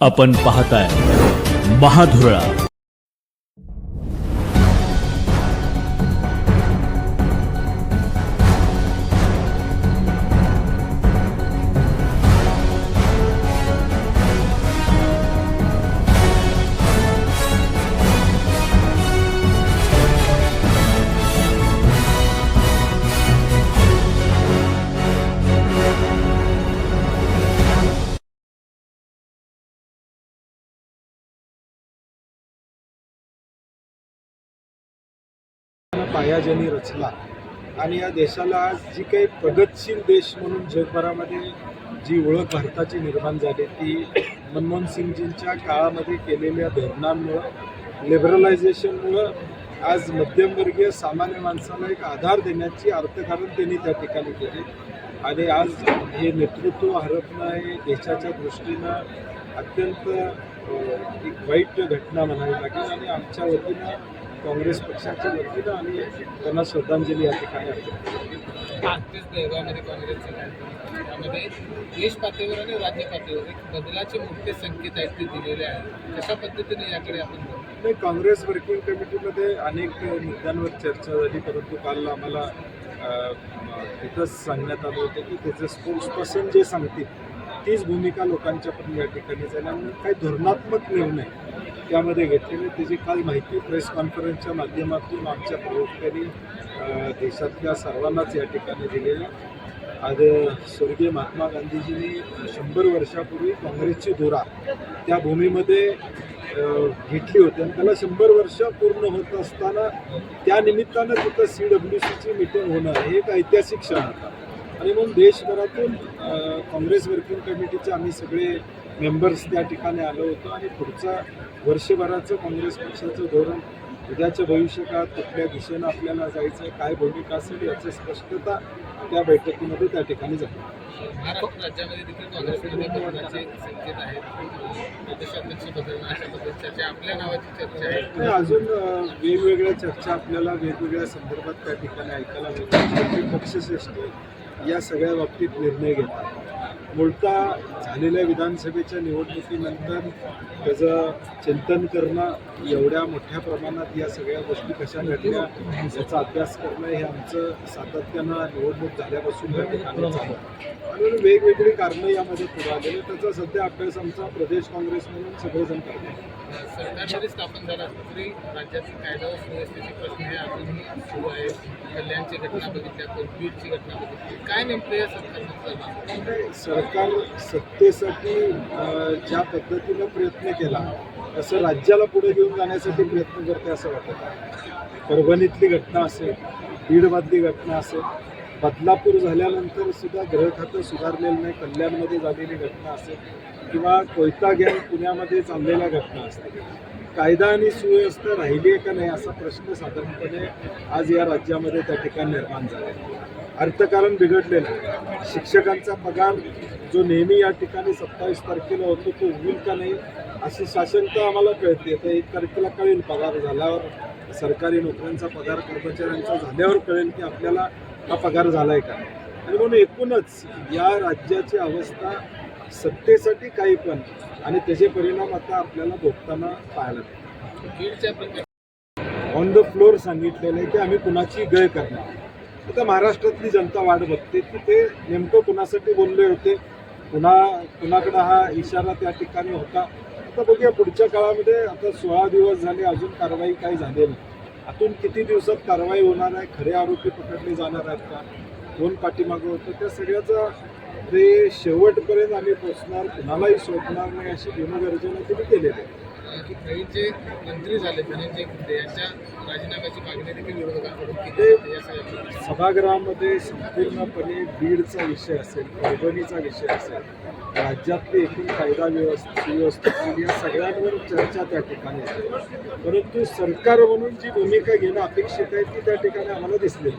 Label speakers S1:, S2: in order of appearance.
S1: आपण पाहताय महाधुरळा.
S2: पाया ज्यांनी रचला. आणि या देशाला आज जी काही प्रगतशील देश म्हणून जगभरामध्ये जी ओळख भारताची निर्माण झाली ती मनमोहन सिंगजींच्या काळामध्ये केलेल्या धोरणांमुळं लिबरलायझेशनमुळं आज मध्यमवर्गीय सामान्य माणसाला एक आधार देण्याची अर्थकारण त्यांनी त्या ठिकाणी केली. आणि आज हे नेतृत्व हरपणं हे देशाच्या दृष्टीनं अत्यंत एक वाईट घटना म्हणावी लागेल. आणि आमच्या वतीनं काँग्रेस पक्षाच्या वतीनं आणि त्यांना श्रद्धांजली या ठिकाणी.
S3: आजच बेळगावमध्ये काँग्रेसचे त्यामध्ये देश पातळीवर आणि राज्य पातळीवर एक बदलाचे मोठे संकेत आहेत ते दिलेले आहेत कशा पद्धतीने याकडे आपण?
S2: नाही काँग्रेस वर्किंग कमिटीमध्ये अनेक मुद्द्यांवर चर्चा झाली परंतु काल आम्हाला तिथंच सांगण्यात आलं होतं की त्याचं स्पोर्ट्स पर्सन जे सांगतील तीच भूमिका लोकांच्या पण या ठिकाणी जाईल आणि काही धोरणात्मक निर्णय त्यामध्ये घेतलेली त्याची काल माहिती प्रेस कॉन्फरन्सच्या माध्यमातून आमच्या प्रवक्त्यांनी देशातल्या सर्वांनाच या ठिकाणी दिलेली आज स्वर्गीय महात्मा गांधीजींनी शंभर वर्षापूर्वी काँग्रेसची धुरा त्या भूमीमध्ये घेतली होती आणि त्याला शंभर वर्ष पूर्ण होत असताना त्यानिमित्तानं तिथं सी डब्ल्यू सीची मिटिंग होणं हे एक ऐतिहासिक क्षण होता. आणि म्हणून देशभरातून काँग्रेस वर्किंग कमिटीचे आम्ही सगळे मेंबर्स त्या ठिकाणी आलो होतो आणि पुढचा वर्षभराचं काँग्रेस पक्षाचं धोरण उद्याच्या भविष्यकाळात कुठल्या दिशेनं आपल्याला जायचं आहे काय भूमिका असेल याची स्पष्टता त्या बैठकीमध्ये त्या ठिकाणी झाली. अजून वेगवेगळ्या चर्चा आपल्याला वेगवेगळ्या संदर्भात त्या ठिकाणी ऐकायला मिळतात. पक्षश्रेष्ठी या सगळ्या बाबतीत निर्णय घेतात. मूळतः झालेल्या विधानसभेच्या निवडणुकीनंतर त्याचं चिंतन करणं एवढ्या मोठ्या प्रमाणात या सगळ्या गोष्टी कशा घडल्या याचा अभ्यास करणं हे आमचं सातत्यानं निवडणूक झाल्यापासून या ठिकाणी चालू आणि वेगवेगळी कारणं यामध्ये पुढे आलेली त्याचा सध्या अभ्यास आमचा प्रदेश काँग्रेस म्हणून सगळेजण करतात
S3: सरकारमध्ये स्थापन झाला तरी राज्यातील कायदा व सुव्यवस्थेचे प्रश्न हे अजूनही सुरू आहे कल्याणची घटना बघितल्या कोलपीटची घटना बघितली. काय नेमकं
S2: सरकार सत्तेसाठी ज्या पद्धतीनं प्रयत्न केला तसं राज्याला पुढे घेऊन जाण्यासाठी प्रयत्न करते असं वाटत. आहे परभणीतली घटना असेल बीडमधली घटना असेल बदलापूर झाल्यानंतर सुद्धा ग्रह खातं सुधारलेलं नाही कल्याणमध्ये झालेली घटना असेल किंवा कोयता गँग पुण्यामध्ये चाललेल्या घटना असतील. कायदा आणि सुव्यवस्था राहिली आहे का नाही असा प्रश्न साधारणपणे आज या राज्यामध्ये त्या ठिकाणी निर्माण झाला आहे. अर्थकारण बिघडलेलं आहे. शिक्षकांचा पगार जो नेहमी या ठिकाणी सत्तावीस तारखेला होतो तो होईल का नाही अशी शासनता आम्हाला कळते. तर एक तारखेला कळेल पगार झाल्यावर. सरकारी नोकऱ्यांचा पगार कर्मचाऱ्यांचा झाल्यावर कळेल की आपल्याला हा पगार झाला आहे का. आणि म्हणून एकूणच या राज्याची अवस्था सत्तेसाठी काही पण आणि त्याचे परिणाम आता आपल्याला भोगताना पाहायला मिळतात. ऑन द फ्लोअर सांगितलेलं आहे की आम्ही कुणाची गय करणार. आता महाराष्ट्रातली जनता वाट बघते. की ते नेमकं कुणासाठी बोलले होते? कुणा कुणाकडं हा इशारा त्या ठिकाणी होता? आता बघूया पुढच्या काळामध्ये आता सोळा दिवस झाले अजून कारवाई काही झाली नाही. आतून किती दिवसात कारवाई होणार आहे? खरे आरोपी पकडले जाणार आहेत का? कोण पाठीमागं होतं? त्या सगळ्याचं ते शेवटपर्यंत आम्ही पोचणार कुणालाही सोडणार नाही अशी गुणगर्जना तुम्ही केलेली आहे.
S3: की काही जे मंत्री झाले धनंजय मुंडे यांच्या राजीनाम्याची मागणी देखील विरोधकांकडून केली जाते
S2: सभागृहामध्ये संपूर्णपणे बीडचा विषय असेल परभणीचा विषय असेल राज्यातली एकूण कायदा व्यवस्था सुव्यवस्था या सगळ्यांवर चर्चा त्या ठिकाणी आहे. परंतु सरकार म्हणून जी भूमिका घेणं अपेक्षित आहे ती त्या ठिकाणी आम्हाला दिसलेली